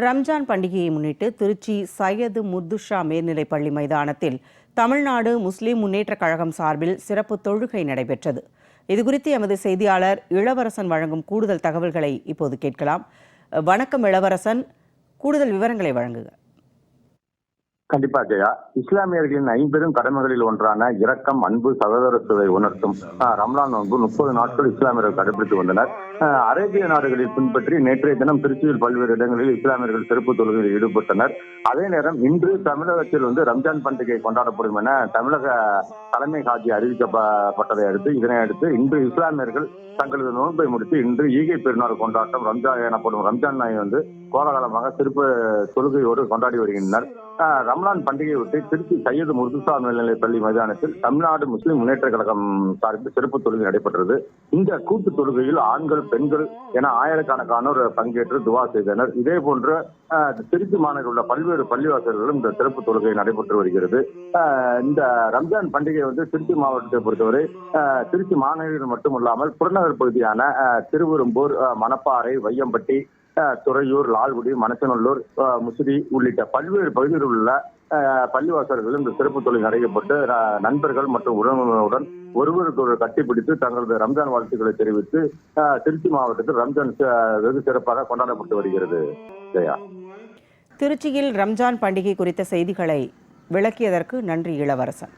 ரம்ஜான் பண்டிகையை முன்னிட்டு திருச்சி சையது முத்துஷா மேல்நிலைப் பள்ளி மைதானத்தில் தமிழ்நாடு முஸ்லிம் முன்னேற்றக் கழகம் சார்பில் சிறப்பு தொழுகை நடைபெற்றது. இதுகுறித்து எமது செய்தியாளர் இளவரசன் வழங்கும் கூடுதல் தகவல்களை இப்போது கேட்கலாம். வணக்கம் இளவரசன். கூடுதல் விவரங்களை வழங்குக. கண்டிப்பா ஜெயா. இஸ்லாமியர்களின் ஐம்பெரும் கடமைகளில் ஒன்றான இரக்கம் அன்பு சகோதரத்துவை உணர்த்தும் ரம்லான் நோன்பு முப்பது நாட்கள் இஸ்லாமியர்கள் கடைபிடித்து வந்தனர். அரேபிய நாடுகளில் பின்பற்றி நேற்றைய தினம் திருச்சியில் பல்வேறு இடங்களில் இஸ்லாமியர்கள் சிறப்பு தொழுகையில் ஈடுபட்டனர். அதே நேரம் இன்று தமிழகத்தில் வந்து ரம்ஜான் பண்டிகை கொண்டாடப்படும் என தமிழக தலைமை காட்சி அறிவிக்கப்பட்டதை அடுத்து இதனை அடுத்து இன்று இஸ்லாமியர்கள் தங்களது நோன்பை முடித்து இன்று ஈகை பெருநாள் கொண்டாட்டம் ரம்ஜான் எனப்படும் ரம்ஜான் நாயை வந்து கோலாகலமாக சிறப்பு தொழுகையோடு கொண்டாடி வருகின்றனர். ரம்லான் பண்டிகையை ஒட்டி திருச்சி சையது முர்துசா மேல்நிலைப் பள்ளி மைதானத்தில் தமிழ்நாடு முஸ்லிம் முன்னேற்ற கழகம் சார்பில் சிறப்பு தொழுகை நடைபெற்றது. இந்த கூட்டு தொழுகையில் ஆண்கள் பெண்கள் என ஆயிரக்கணக்கானோர் பங்கேற்று துவா செய்தனர். இதே போன்று திருச்சி மாநகரில் உள்ள பல்வேறு பள்ளிவாசல்களும் இந்த சிறப்பு தொழுகை நடைபெற்று வருகிறது. இந்த ரம்ஜான் பண்டிகை வந்து திருச்சி மாவட்டத்தை பொறுத்தவரை திருச்சி மாநகரில் மட்டுமல்லாமல் புறநகர் பகுதியான திருவெரும்பூர் மணப்பாறை வையம்பட்டி துறையூர் லால்குடி மனசநல்லூர் முசிறி உள்ளிட்ட பல்வேறு பகுதிகளில் உள்ள பள்ளிவாசல்களில் இந்த சிறப்பு தொழில் நடைபெற்று நண்பர்கள் மற்றும் உறவினருடன் ஒருவருக்கு கட்டிப்பிடித்து தங்களது ரம்ஜான் வாழ்த்துக்களை தெரிவித்து ஆஹ், திருச்சி மாவட்டத்தில் ரம்ஜான் வெகு சிறப்பாக கொண்டாடப்பட்டு வருகிறது. ஜெயா. திருச்சியில் ரம்ஜான் பண்டிகை குறித்த செய்திகளை விளக்கியதற்கு நன்றி இளவரசன்.